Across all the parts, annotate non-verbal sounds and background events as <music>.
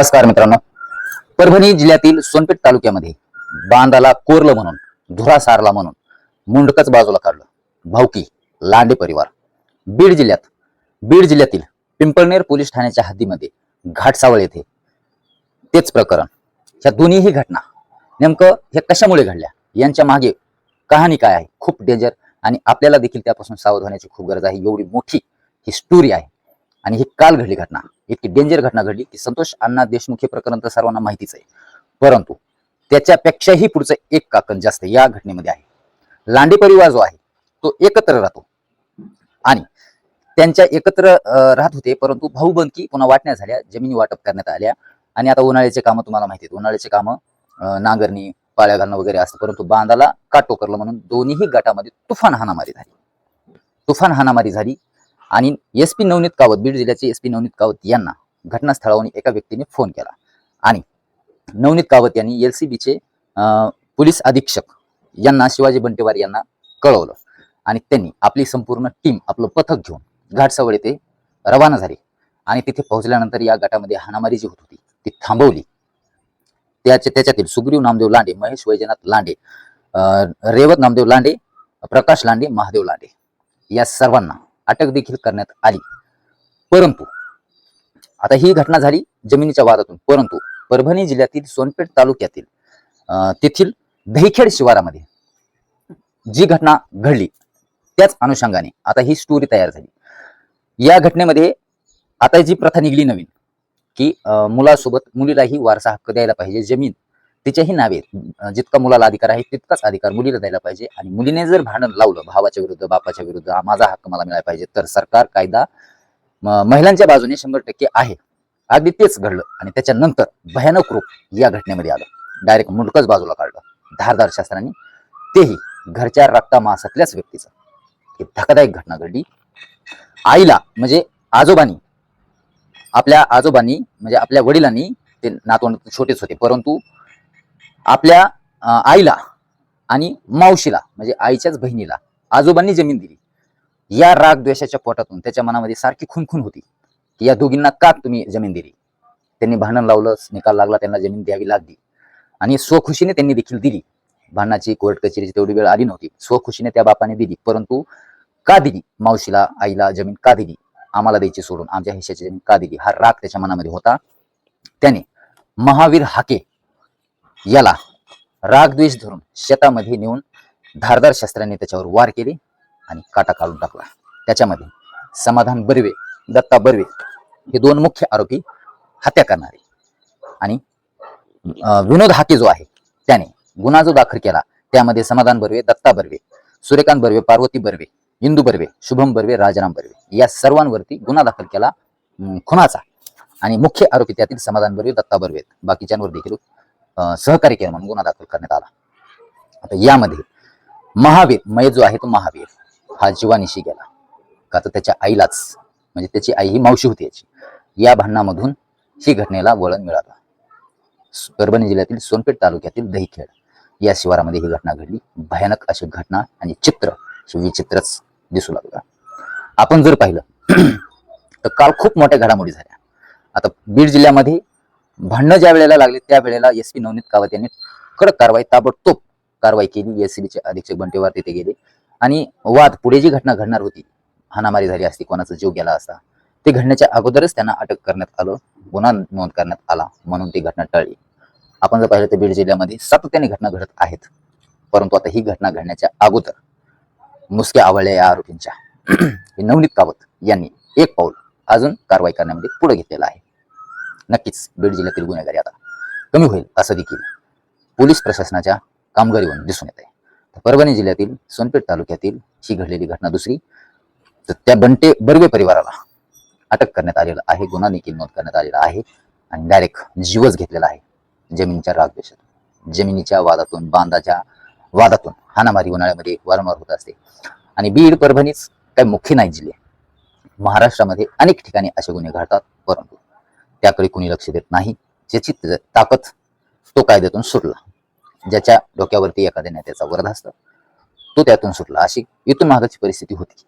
नमस्कार मित्रांनो. परभणी जिल्ह्यातील सोनपेठ तालुक्यामध्ये बांधाला कोरलं म्हणून धुरा सारला म्हणून मुंडकच बाजूला काढलं. भाऊकी लांडे परिवार. बीड जिल्ह्यात बीड जिल्ह्यातील पिंपळनेर पोलीस ठाण्याच्या हद्दीमध्ये घाटसावळ येथे तेच प्रकरण. ह्या दोन्हीही घटना नेमकं हे कशामुळे घडल्या? यांच्या मागे कहाणी काय आहे? खूप डेंजर आणि आपल्याला देखील त्यापासून सावध होण्याची खूप गरज आहे. एवढी मोठी ही स्टोरी आहे. आणि ही काल घडली घटना. इतकी डेंजर घटना घडली की संतोष अण्णा देशमुख हे प्रकरण तर सर्वांना माहितीच आहे. परंतु त्याच्यापेक्षाही पुढचं एक काकण जास्त या घटनेमध्ये आहे. लांडे परिवार जो आहे तो एकत्र राहतो. आणि त्यांच्या एकत्र राहत होते परंतु भाऊबंदकी पुन्हा वाटण्या झाल्या जमिनी वाटप करण्यात आल्या. आणि आता उन्हाळ्याचे कामं तुम्हाला माहिती आहेत. उन्हाळ्याचे कामं नांगरणी पाळ्या घालणं वगैरे असतं. परंतु बांधाला काटोकरलं म्हणून दोन्ही गटामध्ये तुफान हाणामारी झाली. तुफान हाणामारी झाली. आणि एस पी नवनीत कावत बीड जिल्ह्याचे एस पी नवनीत कावत यांना घटनास्थळावरून एका व्यक्तीने फोन केला. आणि नवनीत कावत यांनी एल सी बीचे पोलीस अधीक्षक यांना शिवाजी बंटेवार यांना कळवलं. आणि त्यांनी आपली संपूर्ण टीम आपलं पथक घेऊन घाटसावळ येथे रवाना झाली. आणि तिथे पोहोचल्यानंतर या गटामध्ये हाणामारी जी होत होती ती थांबवली. त्याचे त्याच्यातील सुग्रीव नामदेव लांडे महेश वैजनाथ लांडे रेवत नामदेव लांडे प्रकाश लांडे महादेव लांडे या सर्वांना अटक देखील करण्यात आली. परंतु आता ही घटना झाली जमिनीच्या वादातून. परंतु परभणी जिल्ह्यातील सोनपेठ तालुक्यातील तेथील दहीखेड शिवारामध्ये जी घटना घडली त्याच अनुषंगाने आता ही स्टोरी तयार झाली. या घटनेमध्ये आता जी प्रथा निघली नवीन की मुलासोबत मुलीलाही वारसा हक्क द्यायला पाहिजे जमीन तिच्याही नावे जितका मुलाला अधिकार आहे तितकाच अधिकार मुलीला द्यायला पाहिजे. आणि मुलीने जर भांडण लावलं भावाच्या विरुद्ध बापाच्या विरुद्ध माझा हक्क मला मिळाला पाहिजे तर सरकार कायदा महिलांच्या बाजूने शंभर टक्के आहे. अगदी तेच घडलं आणि त्याच्यानंतर भयानक रूप या घटनेमध्ये आलं. डायरेक्ट मुंडकच बाजूला काढलं. धारदार शास्त्रांनी तेही घरच्या रक्ता मासातल्याच व्यक्तीचं. ही धक्कादायक घटना घडली. आईला म्हणजे आजोबांनी आपल्या आजोबांनी म्हणजे आपल्या वडिलांनी ते नातवंड छोटेच होते. परंतु आपल्या आईला आणि मावशीला म्हणजे आईच्याच बहिणीला आजोबांनी जमीन दिली. या राग द्वेषाच्या पोटातून त्याच्या मनामध्ये सारखी खुनखुन होती की या दोघींना का तुम्ही जमीन दिली? त्यांनी भांडण लावलं निकाल लागला त्यांना जमीन द्यावी लागली. आणि स्वखुशीने त्यांनी देखील दिली. भांडणाची कोर्ट कचेरीची तेवढी वेळ आली नव्हती. स्वखुशीने त्या बापाने दिली परंतु का दिली? मावशीला आईला जमीन का दिली? आम्हाला द्यायची सोडून आमच्या हिश्याची जमीन का दिली? हा राग त्याच्या मनामध्ये होता. त्याने महावीर हाके याला राग द्वेष धरून शेतामध्ये नेऊन धारदार शस्त्राने त्याच्यावर वार केले आणि काटा काढून टाकला. त्याच्यामध्ये समाधान बर्वे दत्ता बर्वे हे दोन मुख्य आरोपी हत्या करणारे. आणि विनोद हाके जो आहे त्याने गुन्हा जो दाखल केला त्यामध्ये समाधान बर्वे दत्ता बर्वे सूर्यकांत बर्वे पार्वती बर्वे इंदू बर्वे शुभम बर्वे राजाराम बर्वे या सर्वांवरती गुन्हा दाखल केला खुनाचा. आणि मुख्य आरोपी त्यातील समाधान बर्वे दत्ता बर्वे बाकीच्यांवर देखील सहकार्य केलं म्हणून गुन्हा दाखल करण्यात आला. आता यामध्ये महावीर मय जो आहे तो महावीर हा जीवानिशी गेला. का तर त्याच्या आईलाच म्हणजे त्याची आई ही मावशी होती याची. या भांडणामधून ही घटनेला वळण मिळालं. परभणी जिल्ह्यातील सोनपेठ तालुक्यातील दहीखेड या शिवारामध्ये ही घटना घडली. भयानक अशी घटना आणि चित्र विचित्रच दिसू लागलं. आपण जर पाहिलं तर काल खूप मोठ्या घडामोडी झाल्या. आता बीड जिल्ह्यामध्ये भांडणं ज्या वेळेला लागले त्या वेळेला एस पी नवनीत कावत यांनी कडक कारवाई ताबडतोब कारवाई केली. एस चे अधीक्षक बंटेवार तिथे गेले. आणि वाद पुढे जी घटना घडणार होती हाणामारी झाली असती कोणाचा जीव गेला असता ते घडण्याच्या अगोदरच त्यांना अटक करण्यात आलं गुन्हा नोंद करण्यात आला म्हणून ती घटना टळली. आपण जर पाहिलं तर बीड जिल्ह्यामध्ये सातत्याने घटना घडत आहेत. परंतु आता ही घटना घडण्याच्या अगोदर मुसक्या आवळल्या या आरोपींच्या हे <clears throat> नवनीत कावत यांनी एक पाऊल अजून कारवाई करण्यामध्ये पुढे घेतलेला आहे. नक्कीच बीड जिल्ह्यातील गुन्हेगारी आता कमी होईल असं देखील पोलीस प्रशासनाच्या कामगिरीवरून दिसून येत आहे तर परभणी जिल्ह्यातील सोनपेठ तालुक्यातील ही घडलेली घटना दुसरी तर त्या बंटे बर्वे परिवाराला अटक करण्यात आलेलं आहे गुन्हा देखील नोंद करण्यात आलेला आहे आणि डायरेक्ट जीवच घेतलेला आहे जमिनीच्या रागद्वेषातून जमिनीच्या वादातून बांधाच्या वादातून हाणामारी उन्हाळ्यामध्ये वारंवार होत असते. आणि बीड परभणीच काही मुख्य नाही जिल्हे. महाराष्ट्रामध्ये अनेक ठिकाणी असे गुन्हे घडतात परंतु त्याकडे कुणी लक्ष देत नाही. ज्याची ताकद तो कायद्यातून सुटला. ज्याच्या डोक्यावरती एखाद्या नेत्याचा वरद असतो तो त्यातून सुटला. अशी इथून महागाची परिस्थिती होती.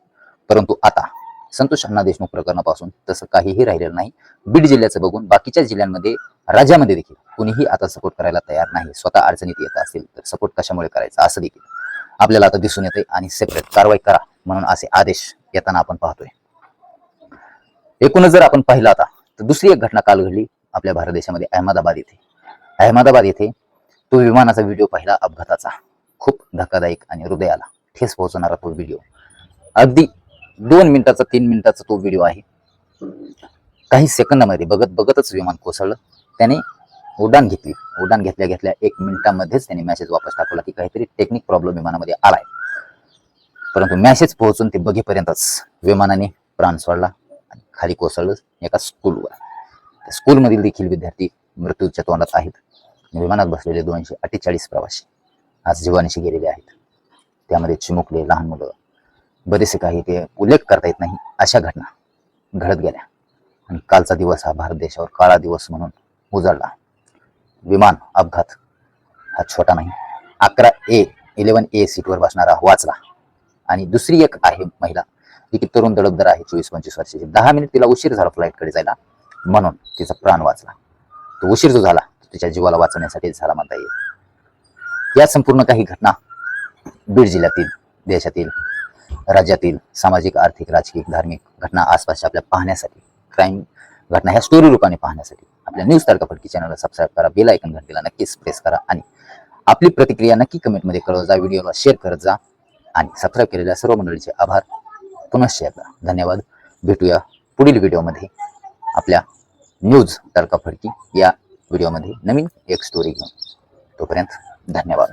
परंतु आता संतोष अण्णा देशमुख प्रकरणापासून तसं काहीही राहिलेलं नाही. बीड जिल्ह्याचं बघून बाकीच्या जिल्ह्यांमध्ये राज्यामध्ये देखील कुणीही आता सपोर्ट करायला तयार नाही. स्वतः अडचणीत येत असेल तर सपोर्ट कशामुळे करायचा? असं देखील आपल्याला आता दिसून येते आणि सेपरेट कारवाई करा म्हणून असे आदेश येताना आपण पाहतोय. एकूणच जर आपण पाहिलं आता तर दुसरी एक घटना काल घडली आपल्या भारत देशामध्ये अहमदाबाद येथे. अहमदाबाद येथे तो विमानाचा व्हिडिओ पाहिला अपघाताचा. खूप धक्कादायक आणि हृदयाला ठेस पोहोचवणारा तो व्हिडिओ अगदी दोन मिनिटाचा तीन मिनिटाचा तो व्हिडिओ आहे. काही सेकंदामध्ये बघत बघतच विमान कोसळलं. त्याने उड्डाण घेतली. उड्डाण घेतल्या घेतल्या एक मिनिटामध्येच त्याने मेसेज वापस टाकवला की काहीतरी टेक्निक प्रॉब्लेम विमानामध्ये आलाय. परंतु मॅसेज पोहोचून ते बघेपर्यंतच विमानाने प्राण सोडला. खाली कोसळलं एका स्कूलवर त्या स्कूलमधील देखील विद्यार्थी मृत्यूच्या तोंडात आहेत. विमानात बसलेले दोनशे अठ्ठेचाळीस प्रवासी आज जीवानिशी गेलेले आहेत. त्यामध्ये चिमुकले लहान मुलं बरेचसे काही ते उल्लेख करता येत नाही अशा घटना घडत गेल्या. आणि कालचा दिवस हा भारत देशावर काळा दिवस म्हणून उजळला. विमान अपघात हा छोटा नाही अकरा ए इलेवन ए सीटवर बसणारा वाचला. आणि दुसरी एक आहे महिला ती की तरुण तडफदार आहे चोवीस पंचवीस वर्षाची. दहा मिनिट तिला उशीर झाला फ्लाईटकडे जायला. म्हणून तिचा प्राण वाचला. तो उशीर जो झाला तिच्या जीवाला वाचवण्यासाठी झाला म्हणता येईल. या संपूर्ण काही घटना बीड जिल्ह्यातील देशातील राज्यातील सामाजिक आर्थिक राजकीय धार्मिक घटना आसपासच्या आपल्या पाहण्यासाठी क्राईम घटना ह्या स्टोरी रूपाने पाहण्यासाठी आपल्या न्यूज तारका फटकी चॅनलला सबस्क्राईब करा बेल ऐकन घंटेला नक्कीच प्रेस करा आणि आपली प्रतिक्रिया नक्की कमेंटमध्ये कळवत जा व्हिडिओला शेअर करत जा आणि सबस्क्राईब केलेल्या सर्व मंडळीचे आभार. पुनश्च एकदा धन्यवाद. भेटूया पुढील व्हिडिओमध्ये. आपल्या न्यूज तडकाफडकी या व्हिडिओमध्ये नवीन एक स्टोरी घेऊन. तोपर्यंत धन्यवाद.